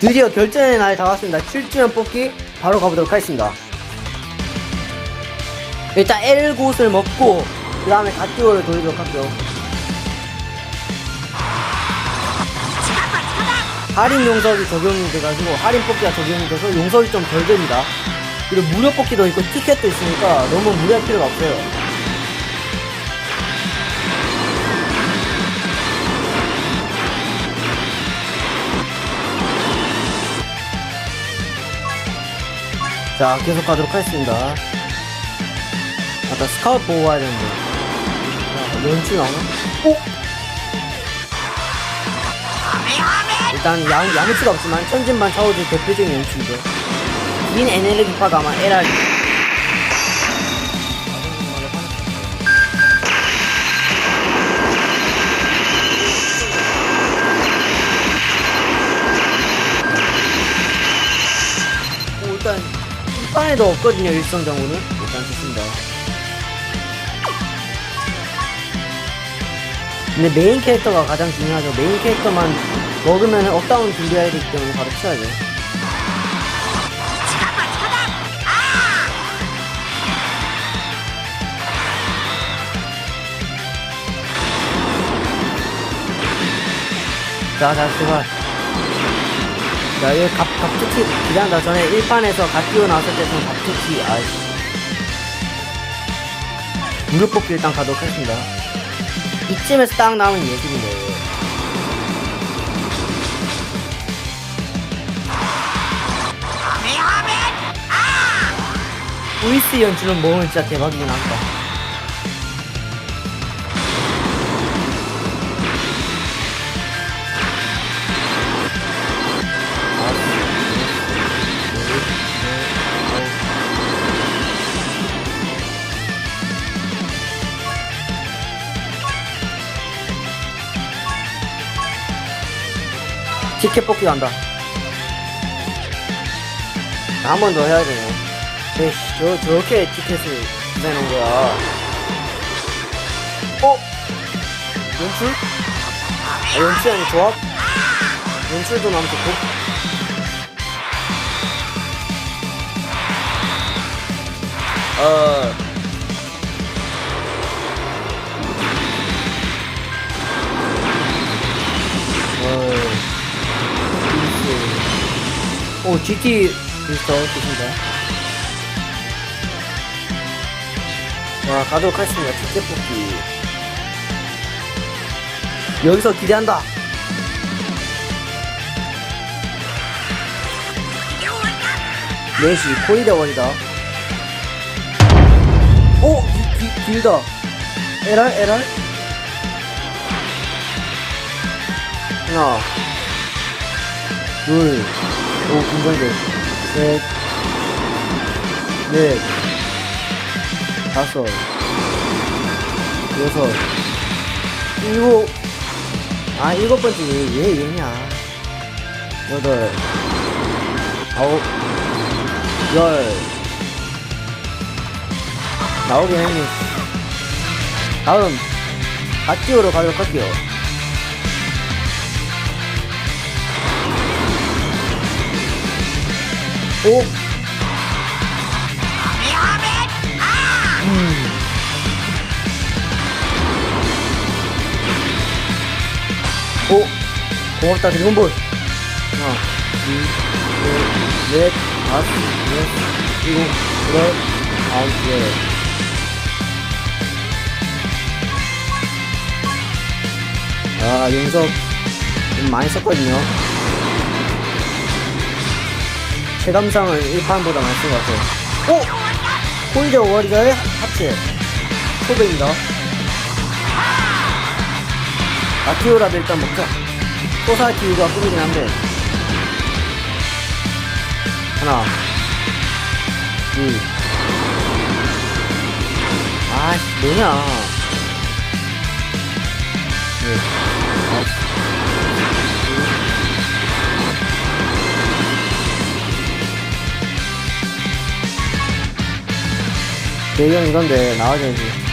드디어 결전의 날이 다왔습니다. 7주년 뽑기 바로 가보도록 하겠습니다. 일단 L곳을 먹고 그 다음에 갓듀오를 돌리도록 할게요. 할인 용석이 적용이 돼가지고 할인 뽑기가 적용이 돼서 용석이 좀 덜 됩니다. 그리고 무료 뽑기도 있고 티켓도 있으니까 너무 무리할 필요가 없어요. 자, 계속 가도록 하겠습니다. 아까 스카우트 보고 가야 되는데. 자, 연출 나오나? 오! 일단 양, 양치가 없지만 천진반 차오즈 대표적인 연출이죠. 긴 에너지파가 아마 LR. 일반에도 없거든요 일성 정우는. 일단 좋습니다. 근데 메인 캐릭터가 가장 중요하죠. 메인 캐릭터만 먹으면 업다운 준비해야 되기 때문에 바로 치워야죠. 자, 자, 제발. 자, 여기 갑, 갑툭튀 기다린다. 전에 1판에서 갓 뛰어 나왔을 때좀 갑툭튀, 아이씨. 무릎 뽑기 일단 가도록 하겠습니다. 이쯤에서 딱 나오면 예술인데. 우이스 연출은 먹으면 진짜 대박이긴 한다. 티켓 뽑기 간다. 한 번 더 해야 되네. 네, 저, 저렇게 티켓을 내놓은 거야. 어? 연출? 아, 연출 아니 조합? 연출도 좋고. 어. 오, GT 비슷어, 좋습니다. 와, 가도록 하겠습니다. 티켓 뽑기. 여기서 기대한다. 넷이 코이 대원이다. 오! 기, 기, 길다. LR, LR? 하나, 둘, 오, 긴장돼. 셋, 넷, 다섯, 여섯, 일곱, 아, 일곱 번째 왜, 왜 얘냐. 여덟, 아홉, 열, 나오긴 했네. 다음, 갓지오로 가도록 할게요. 오! 음. 오! 고맙다, 드래곤볼! 하나, 둘, 셋, 넷, 다섯, 여섯, 일곱, 여덟, 아홉, 열. 아, 용석 좀 많이 썼거든요. 체감상은 1판보다 많이 쓴것 같아요. 오! 홀저 워리가의 합체. 소백입니다. 아티오라도 일단 먹자. 소사티우가 꾸미긴 한데. 하나. 둘. 아씨, 뭐냐. 넷. 다 배경 이건데 나와줘야지